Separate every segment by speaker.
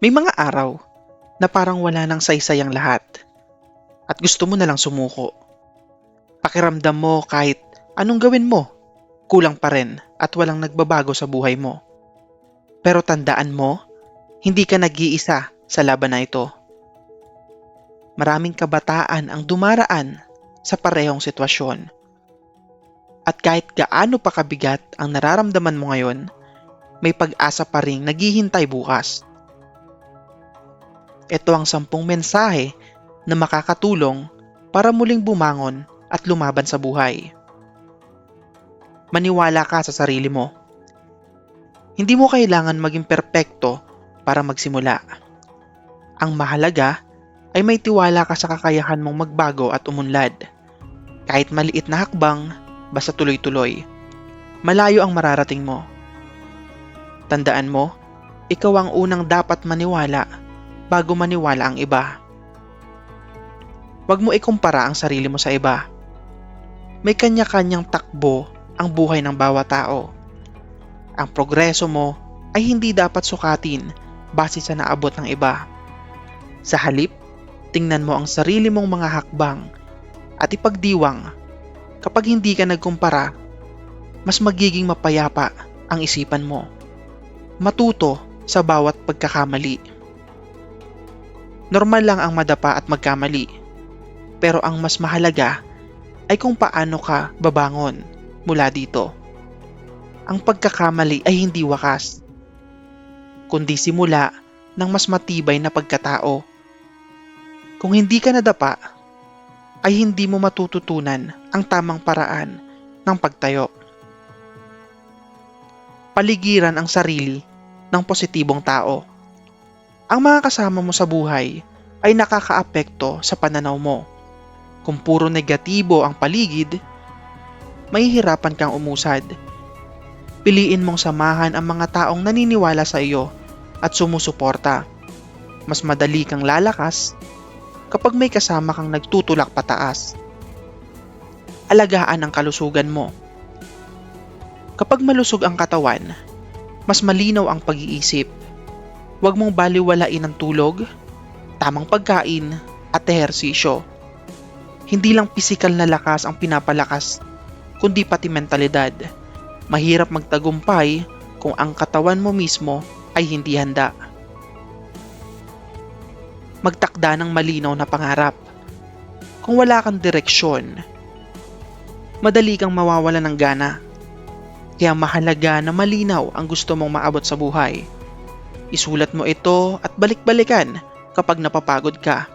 Speaker 1: May mga araw na parang wala nang saysay ang lahat at gusto mo na lang sumuko. Pakiramdam mo kahit anong gawin mo, kulang pa rin at walang nagbabago sa buhay mo. Pero tandaan mo, hindi ka nag-iisa sa laban na ito. Maraming kabataan ang dumaraan sa parehong sitwasyon. At kahit gaano pa kabigat ang nararamdaman mo ngayon, may pag-asa pa rin naghihintay bukas. Ito ang sampung mensahe na makakatulong para muling bumangon at lumaban sa buhay. Maniwala ka sa sarili mo. Hindi mo kailangan maging perpekto para magsimula. Ang mahalaga ay may tiwala ka sa kakayahan mong magbago at umunlad. Kahit maliit na hakbang, basta tuloy-tuloy. Malayo ang mararating mo. Tandaan mo, ikaw ang unang dapat maniwala bago maniwala ang iba. Huwag mo ikumpara ang sarili mo sa iba. May kanya-kanyang takbo ang buhay ng bawat tao. Ang progreso mo ay hindi dapat sukatin base sa naabot ng iba. Sa halip, tingnan mo ang sarili mong mga hakbang at ipagdiwang kapag hindi ka nagkumpara, mas magiging mapayapa ang isipan mo. Matuto sa bawat pagkakamali. Normal lang ang madapa at magkamali. Pero ang mas mahalaga ay kung paano ka babangon mula dito. Ang pagkakamali ay hindi wakas, kundi simula ng mas matibay na pagkatao. Kung hindi ka nadapa, ay hindi mo matututunan ang tamang paraan ng pagtayo. Paligiran ang sarili ng positibong tao. Ang mga kasama mo sa buhay ay nakakaapekto sa pananaw mo. Kung puro negatibo ang paligid, mahihirapan kang umusad. Piliin mong samahan ang mga taong naniniwala sa iyo at sumusuporta. Mas madali kang lalakas kapag may kasama kang nagtutulak pataas. Alagaan ang kalusugan mo. Kapag malusog ang katawan, mas malinaw ang pag-iisip. Huwag mong baliwalain ang tulog, tamang pagkain, at ehersisyo. Hindi lang pisikal na lakas ang pinapalakas, kundi pati mentalidad. Mahirap magtagumpay kung ang katawan mo mismo ay hindi handa. Magtakda ng malinaw na pangarap. Kung wala kang direksyon, madali kang mawawala ng gana. Kaya mahalaga na malinaw ang gusto mong maabot sa buhay. Isulat mo ito at balik-balikan kapag napapagod ka.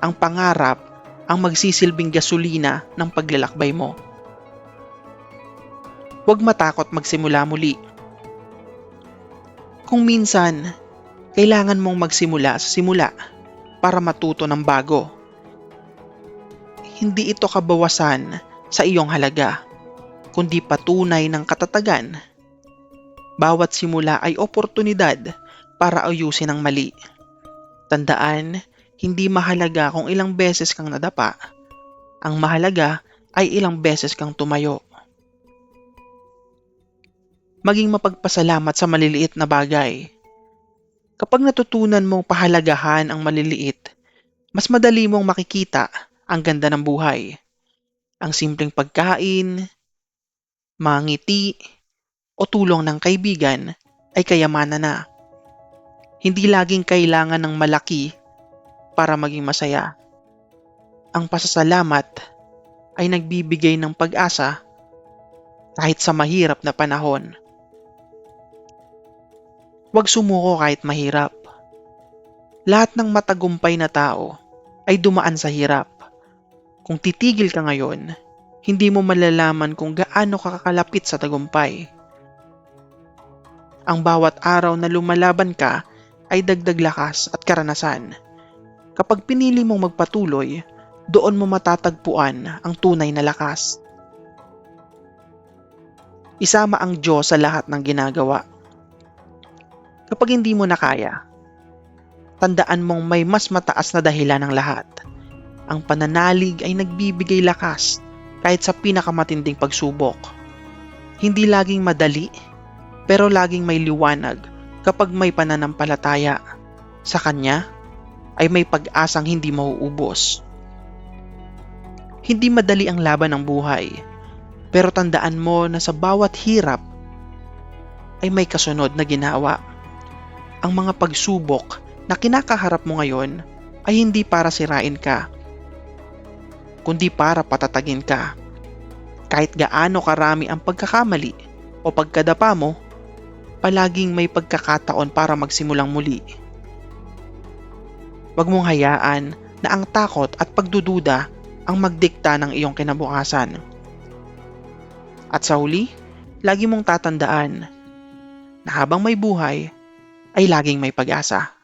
Speaker 1: Ang pangarap ang magsisilbing gasolina ng paglalakbay mo. Huwag matakot magsimula muli. Kung minsan, kailangan mong magsimula sa simula para matuto ng bago. Hindi ito kabawasan sa iyong halaga, kundi patunay ng katatagan. Bawat simula ay oportunidad para ayusin ang mali. Tandaan, hindi mahalaga kung ilang beses kang nadapa. Ang mahalaga ay ilang beses kang tumayo. Maging mapagpasalamat sa maliliit na bagay. Kapag natutunan mong pahalagahan ang maliliit, mas madali mong makikita ang ganda ng buhay. Ang simpleng pagkain, mga ngiti, o tulong ng kaibigan ay kayamanan na. Hindi laging kailangan ng malaki para maging masaya. Ang pasasalamat ay nagbibigay ng pag-asa kahit sa mahirap na panahon. Huwag sumuko kahit mahirap. Lahat ng matagumpay na tao ay dumaan sa hirap. Kung titigil ka ngayon, hindi mo malalaman kung gaano ka kakalapit sa tagumpay. Ang bawat araw na lumalaban ka ay dagdag lakas at karanasan. Kapag pinili mong magpatuloy, doon mo matatagpuan ang tunay na lakas. Isama ang Diyos sa lahat ng ginagawa. Kapag hindi mo na kaya, tandaan mong may mas mataas na dahilan ng lahat. Ang pananalig ay nagbibigay lakas kahit sa pinakamatinding pagsubok. Hindi laging madali, pero laging may liwanag kapag may pananampalataya. sa Kanya ay may pag-asang hindi mauubos. Hindi madali ang laban ng buhay, pero tandaan mo na sa bawat hirap ay may kasunod na ginawa. Ang mga pagsubok na kinakaharap mo ngayon ay hindi para sirain ka, kundi para patatagin ka. Kahit gaano karami ang pagkakamali o pagkadapa mo, palaging may pagkakataon para magsimulang muli. Huwag mong hayaan na ang takot at pagdududa ang magdikta ng iyong kinabukasan. At sa huli, lagi mong tatandaan na habang may buhay, ay laging may pag-asa.